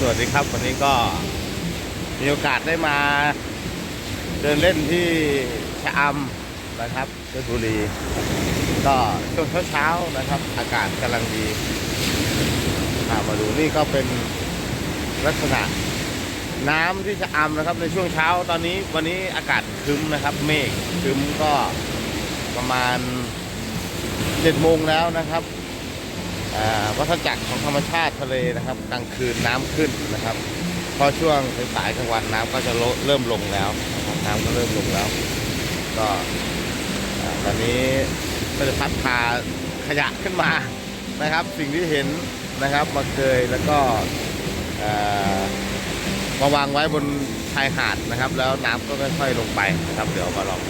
สวัสดีครับ วันนี้ก็มีโอกาสได้มาเดินเล่นที่ชะอำนะครับเพชรบุรี ก็ช่วงเช้าๆนะครับ อากาศกำลังดีามาดูนี่ก็เป็นลักษณะน้ำที่ชะอำนะครับ ในช่วงเช้าตอนนี้วันนี้อากาศครึ้มนะครับ เมฆครึ้มก็ประมาณเจ็ดโมงแล้วนะครับ วัฏจักรของธรรมชาติทะเลนะครับกลางคืนน้ำขึ้นนะครับพอช่วงสายกลางวันน้ำก็จะลดเริ่มลงแล้วนะครับน้ำก็เริ่มลงแล้ว ก็ตอนนี้ก็จะพัดพาขยะขึ้นมานะครับ สิ่งที่เห็นนะครับมาเกยแล้วก็มาวางไว้บนชายหาดนะครับ แล้วน้ำก็ค่อยๆลงไปนะครับ เดี๋ยวมาลอง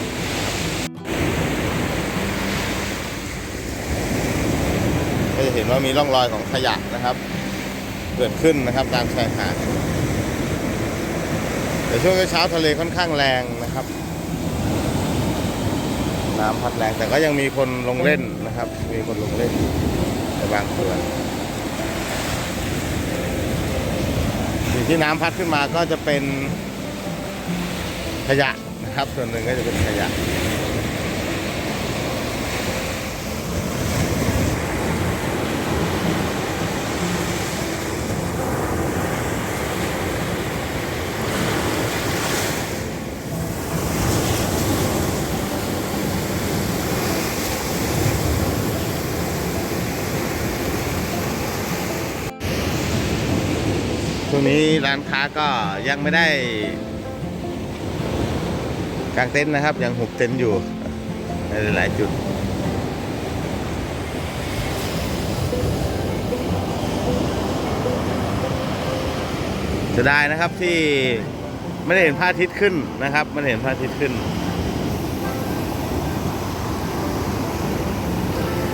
ก็จะเห็นว่ามีร่องรอยของขยะนะครับ เกิดขึ้นนะครับตามชายหาดแต่ช่วงเช้าทะเลค่อนข้างแรงนะครับ น้ำพัดแรงแต่ก็ยังมีคนลงเล่นนะครับ มีคนลงเล่นในบางส่วนสิ่งที่น้ำพัดขึ้นมาก็จะเป็นขยะนะครับ ส่วนหนึ่งก็จะเป็นขยะ ช่วงนี้ร้านค้าก็ยังไม่ได้กางเต็นท์นะครับ ยังหุบเต็นท์อยู่ในหลายจุด จะได้นะครับที่ไม่ได้เห็นพระอาทิตย์ขึ้นนะครับไม่ได้เห็นพระอาทิตย์ขึ้น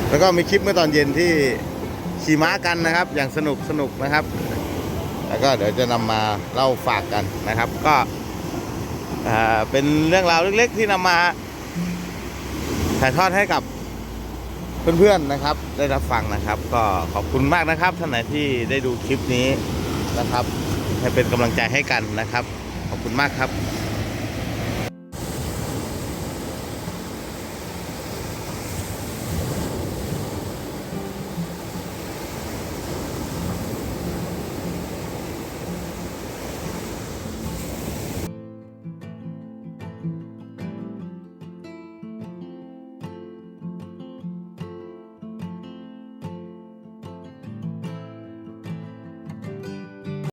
แล้วก็มีคลิปเมื่อตอนเย็นที่ขี่ม้ากันนะครับ อย่างสนุกสนุกนะครับ แล้วก็เดี๋ยวจะนำมาเล่าฝากกันนะครับ ก็อ่าเป็นเรื่องราวเล็กๆที่นำมาถ่ายทอดให้กับเพื่อนๆนะครับ ได้รับฟังนะครับ ก็ขอบคุณมากนะครับท่านไหนที่ได้ดูคลิปนี้นะครับ ให้เป็นกำลังใจให้กันนะครับ ขอบคุณมากครับ